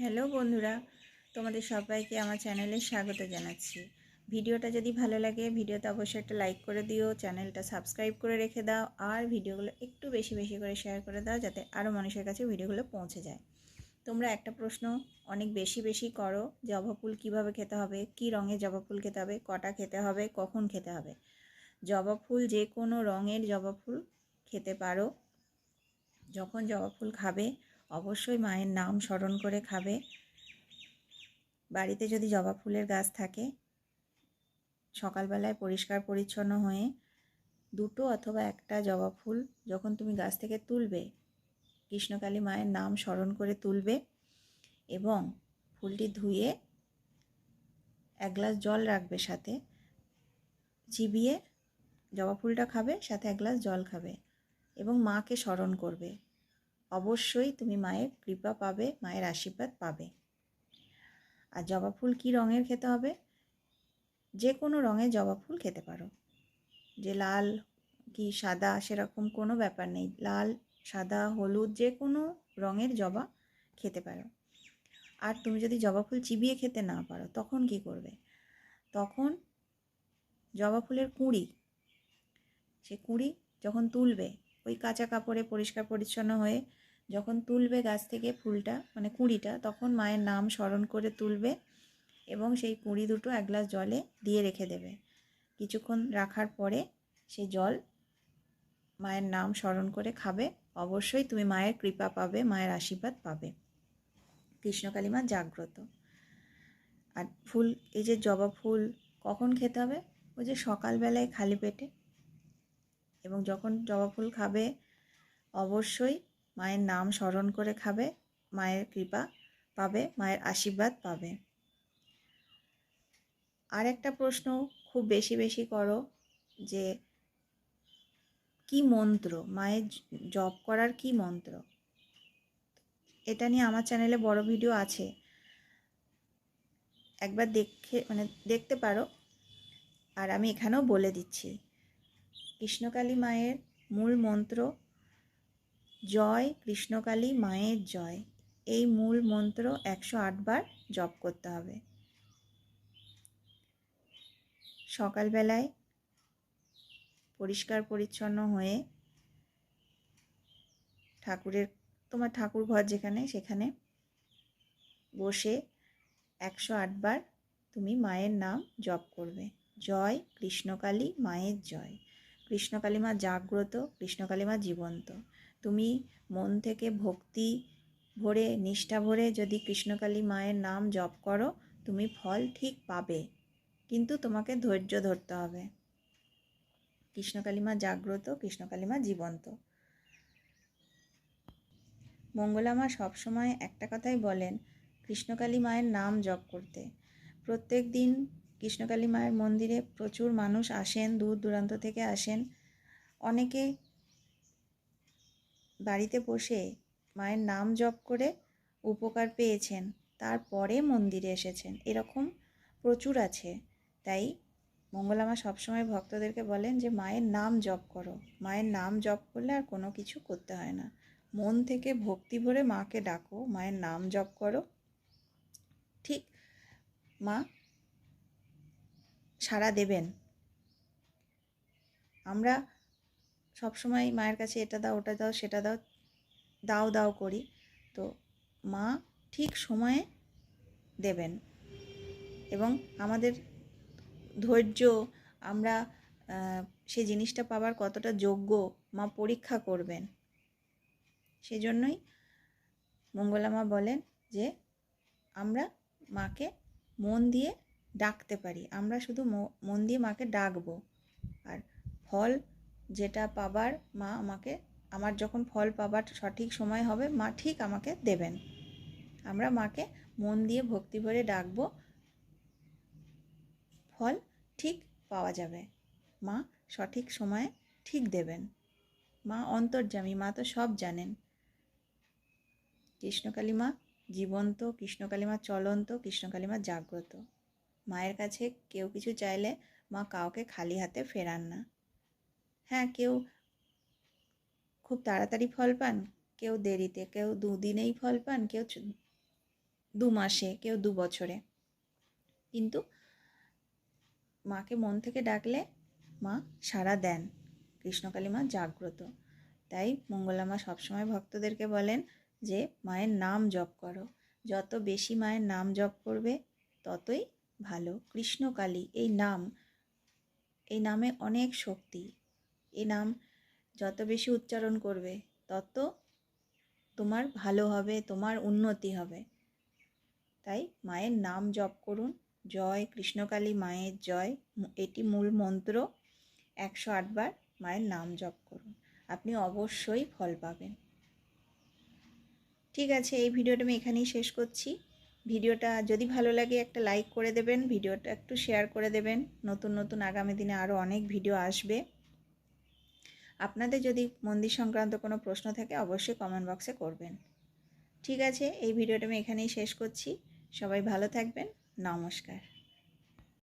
Hello বন্ধুরা, তোমাদের সবাইকে আমার চ্যানেলে স্বাগত জানাচ্ছি। ভিডিওটা যদি ভালো লাগে, ভিডিওতে অবশ্যই একটা লাইক করে দিও, চ্যানেলটা সাবস্ক্রাইব করে রেখে দাও, আর ভিডিওগুলো একটু বেশি বেশি করে শেয়ার করে দাও, যাতে আরও মানুষের কাছে ভিডিওগুলো পৌঁছে যায়। তোমরা একটা প্রশ্ন অনেক বেশি বেশি করো, জবা ফুল কীভাবে খেতে হবে, কি রঙের জবা ফুল খেতে হবে, কটা খেতে হবে, কখন খেতে হবে? জবা ফুল যে কোনো রঙের জবা ফুল খেতে পারো। যখন জবা ফুল খাবে অবশ্যই মায়ের নাম স্মরণ করে খাবে। বাড়িতে যদি জবা ফুলের গাছ থাকে, সকালবেলায় পরিষ্কার পরিচ্ছন্ন হয়ে দুটো অথবা একটা জবা ফুল যখন তুমি গাছ থেকে তুলবে, কৃষ্ণকালী মায়ের নাম স্মরণ করে তুলবে এবং ফুলটি ধুয়ে এক গ্লাস জল রাখবে সাথে, চিবিয়ে জবা ফুলটা খাবে, সাথে এক গ্লাস জল খাবে এবং মাকে স্মরণ করবে। অবশ্যই তুমি মায়ের কৃপা পাবে, মায়ের আশীর্বাদ পাবে। আর জবা ফুল কী রঙের খেতে হবে? যে কোনো রঙের জবা ফুল খেতে পারো। যে লাল কি সাদা সেরকম কোনো ব্যাপার নেই। লাল, সাদা, হলুদ যে কোনো রঙের জবা খেতে পারো। আর তুমি যদি জবা ফুল চিবিয়ে খেতে না পারো, তখন কি করবে? তখন জবা ফুলের কুঁড়ি, সে কুঁড়ি যখন তুলবে, ওই কাঁচা কাপড়ে পরিষ্কার পরিচ্ছন্ন হয়ে যখন তুলবে গাছ থেকে ফুলটা মানে কুঁড়িটা, তখন মায়ের নাম স্মরণ করে তুলবে এবং সেই কুঁড়ি দুটো এক গ্লাস জলে দিয়ে রেখে দেবে। কিছুক্ষণ রাখার পরে সেই জল মায়ের নাম স্মরণ করে খাবে। অবশ্যই তুমি মায়ের কৃপা পাবে, মায়ের আশীর্বাদ পাবে। কৃষ্ণকালী মা জাগ্রত। আর ফুল, এই যে জবা ফুল কখন খেতে হবে? ওই যে সকালবেলায় খালি পেটে। এবং যখন জবা ফুল খাবে, অবশ্যই মায়ের নাম স্মরণ করে খাবে, মায়ের কৃপা পাবে, মায়ের আশীর্বাদ পাবে। আর একটা প্রশ্ন খুব বেশি বেশি করো যে, কি মন্ত্র? মায়ের জপ করার কি মন্ত্র? এটা নিয়ে আমার চ্যানেলে বড় ভিডিও আছে। একবার দেখে মানে দেখতে পারো। আর আমি এখানেও বলে দিচ্ছি। কৃষ্ণকালী মায়ের মূল মন্ত্র জয় কৃষ্ণকালী মায়ের জয়। এই মূল মন্ত্র একশো আটবার জপ করতে হবে। সকালবেলায় পরিষ্কার পরিচ্ছন্ন হয়ে ঠাকুরের, তোমার ঠাকুর ঘর যেখানে, সেখানে বসে একশো আটবার তুমি মায়ের নাম জপ করবে। জয় কৃষ্ণকালী মায়ের জয়। কৃষ্ণকালী মা জাগ্রত, কৃষ্ণকালী মা জীবন্ত। তুমি মন থেকে ভক্তি ভরে, নিষ্ঠা ভরে যদি কৃষ্ণকালী মায়ের নাম জপ করো, তুমি ফল ঠিক পাবে। কিন্তু তোমাকে ধৈর্য ধরতে হবে। কৃষ্ণকালী মা জাগ্রত, কৃষ্ণকালী মা জীবন্ত। মঙ্গলা মা সবসময় একটা কথাই বলেন, কৃষ্ণকালী মায়ের নাম জপ করতে। প্রত্যেক দিন কৃষ্ণকালী মায়ের মন্দিরে প্রচুর মানুষ আসেন, দূর দূরান্ত থেকে আসেন। অনেকে বাড়িতে বসে মায়ের নাম জপ করে উপকার পেয়েছেন তারপরে মন্দিরে এসেছেন। এরকম প্রচুর আছে। তাই মঙ্গলামা সবসময় ভক্তদেরকে বলেন যে, মায়ের নাম জপ করো। মায়ের নাম জপ করলে আর কোনো কিছু করতে হয় না। মন থেকে ভক্তি ভরে মাকে ডাকো। মায়ের নাম জপ করো। ঠিক মা সাড়া দেবেন। আমরা সবসময় মায়ের কাছে এটা দাও, ওটা দাও, সেটা দাও দাও দাও করি। তো মা ঠিক সময়ে দেবেন। এবং আমাদের ধৈর্য, আমরা সে জিনিসটা পাবার কতটা যোগ্য মা পরীক্ষা করবেন। সেজন্যই মঙ্গলা মা বলেন যে, আমরা মাকে মন দিয়ে ডাকতে পারি। আমরা শুধু মন দিয়ে মাকে ডাকবো। আর ফল যেটা পাবার, মা আমাকে, আমার যখন ফল পাবার সঠিক সময় হবে, মা ঠিক আমাকে দেবেন। আমরা মাকে মন দিয়ে ভক্তি ভরে ডাকবো, ফল ঠিক পাওয়া যাবে। মা সঠিক সময়ে ঠিক দেবেন। মা অন্তর্যামী, মা তো সব জানেন। কৃষ্ণকালী মা জীবন্ত, কৃষ্ণকালী মা চলন্ত, কৃষ্ণকালী মা জাগ্রত। মায়ের কাছে কেউ কিছু চাইলে মা কাউকে খালি হাতে ফেরান না। হ্যাঁ কেউ খুব তাড়াতাড়ি ফল পান, কেউ দেরিতে, কেউ দুদিনেই ফল পান, কেউ দু মাসে, কেউ দু বছরে। কিন্তু মাকে মন থেকে ডাকলে মা সাড়া দেন, কৃষ্ণকালী মা জাগ্রত। তাই মঙ্গলা মা সবসময় ভক্তদেরকে বলেন যে, মায়ের নাম জপ করো। যত বেশি মায়ের নাম জপ করবে, ততই ভালো। কৃষ্ণকালী, এই নাম, এই নামে অনেক শক্তি। এই নাম যত বেশি উচ্চারণ করবে, তত তোমার ভালো হবে, তোমার উন্নতি হবে। তাই মায়ের নাম জপ করুন। জয় কৃষ্ণকালী মায়ের জয়। এটি মূল মন্ত্র। একশো আটবার মায়ের নাম জপ করুন। আপনি অবশ্যই ফল পাবেন। ঠিক আছে, এই ভিডিওটা আমি এখানেই শেষ করছি। ভিডিওটা যদি ভালো লাগে একটা লাইক করে দেবেন, ভিডিওটা একটু শেয়ার করে দেবেন। নতুন নতুন আগামী দিনে আরও অনেক ভিডিও আসবে। আপনাদের যদি মন্দির সংক্রান্ত কোনো প্রশ্ন থাকে, অবশ্যই কমেন্ট বক্সে করবেন। ঠিক আছে, এই ভিডিওটা আমি এখানেই শেষ করছি। সবাই ভালো থাকবেন। নমস্কার।